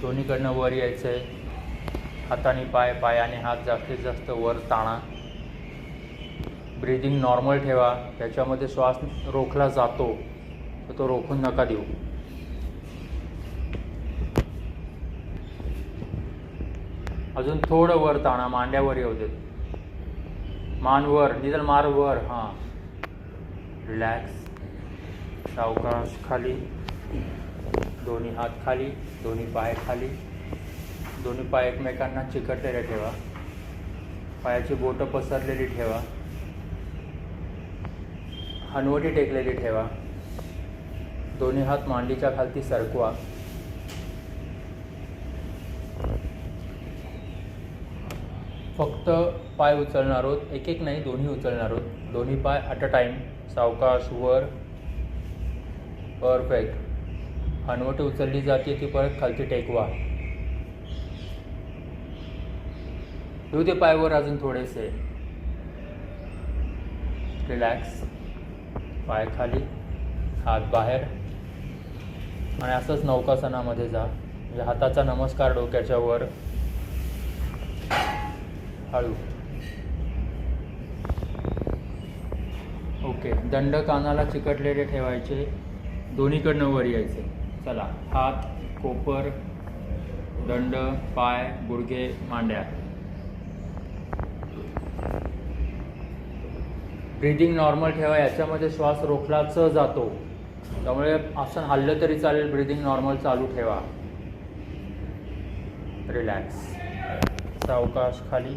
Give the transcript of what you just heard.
दोन्हीकडनं वर यायचं आहे हाताने पाय पाय आणि हात जास्तीत जास्त वर ताणा. ब्रिदिंग नॉर्मल ठेवा. त्याच्यामध्ये श्वास रोखला जातो तर तो रोखून नका देऊ. अजून थोडं वर ताणा मांड्यावर येऊ देत. मान वर निधन मार वर हां. रिलॅक्स सावकाश खाली. दोन्ही हात खाली दोन्ही पाय खाली. दोन्ही पाय एकमेकांना चिकटलेले ठेवा. पायाची बोटं पसरलेली ठेवा. हनवटी टेकलेली ठेवा. दोन्ही हात मांडीच्या खालती सरकवा. फक्त पाय उचलणार आहोत एक एक नाही दोन्ही उचलणार आहोत दोन्ही पाय ॲट अ टाईम सावकाश वर. परफेक्ट हनवट उचलली जाते ती परत खालती टेकवा. येऊ दे पायवर अजून थोडेसे. रिलॅक्स पाय खाली. हात बाहेर. आणि असंच नौकासनामध्ये जा. म्हणजे हाताचा नमस्कार डोक्याच्या वर. हळू. ओके दंड कानाला चिकटलेले ठेवायचे. दोन्हीकडनं वर यायचे. चला. हात कोपर दंड पाय गुडघे मांड्या. ब्रिदिंग नॉर्मल ठेवा याच्यामध्ये श्वास रोखलाच जातो. त्यामुळे आसन हल्लं तरी चालेल ब्रिदिंग नॉर्मल चालू ठेवा. रिलॅक्स सावकाश खाली.